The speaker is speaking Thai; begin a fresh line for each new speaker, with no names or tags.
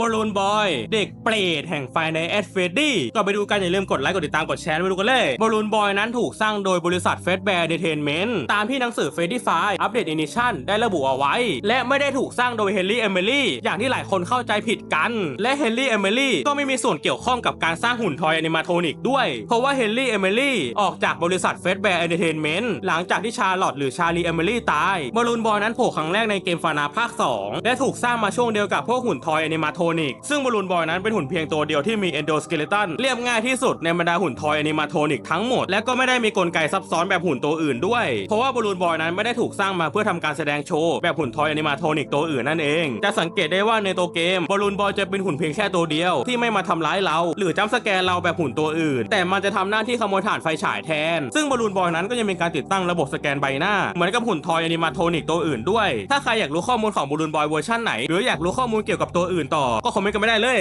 บอลลูนบอย เด็กเปรตแห่งไฟในแอดเฟดดี้ก็ไปดูกันอย่าลืมกดไลค์กดติดตามกดแชร์ไปดูกันเลยบอลลูนบอยนั้นถูกสร้างโดยบริษัทเฟสแบร์เดเทนเมนต์ตามที่หนังสือเฟดดี้ไฟอัปเดตอินิชันได้ระบุเอาไว้ และไม่ได้ถูกสร้างโดยเฮนรี่เอมิลี่อย่างที่หลายคนเข้าใจผิดกัน และเฮนรี่เอมิลี่ก็ไม่มีส่วนเกี่ยวข้องกับการสร้างหุ่นทอยแอนิมาโทนิกด้วย เพราะว่าเฮนรี่เอมิลี่ออกจากบริษัทเฟสแบร์เอนเตอร์เทนเมนต์หลังจากที่ชาร์ลอตหรือชาลีเอมิลี่ตายบอลลูนบอยนั้นโผล่ครั้งแรกในเกมฟานาภาค 2 และถูกสร้างมาช่วงเดียวกับพวกหุ่นทอยอนิมาโทนิกซึ่งบอลลูนบอยนั้นเป็นหุ่นเพียงตัวเดียวที่มีเอนโดสเกเลตันเรียบง่ายที่สุดในบรรดาหุ่นทอยอนิมาโทนิกทั้งหมด และก็ไม่ได้มีกลไกซับซ้อนแบบหุ่นตัวอื่นด้วย เพราะว่าบอลลูนบอยนั้นไม่ได้ถูกสร้างมาเพื่อทำการแสดงโชว์แบบหุ่นทอยอนิมาโทนิกตัวอื่นนั่นเอง จะสังเกตได้ว่าในตัวเกมบอลลูนบอยจะเป็นหุ่นเพียงแค่ตัวเดียว ที่ไม่มาทำร้ายเรา หรือจ้ำสแกนเราแบบหุ่นตัวอื่น แต่มันจะทำหน้าที่ขโมยถ่านไฟฉายแทน ซึ่งบอลลูนบอยนั้นก็ยังมีการติดตั้งระบบสแกนใบหน้า เหมือนกับหุ่นทอยอนิมาโทนิกตัวอื่นด้วย ถ้าใครอยากรู้ข้อมูลของบอลลูนบอยเวอร์ชันไหนหรืออยากรู้ข้อมูลเกี่ยวกับตัวอื่นต่อก็คอมเมนต์กันไม่ได้เลย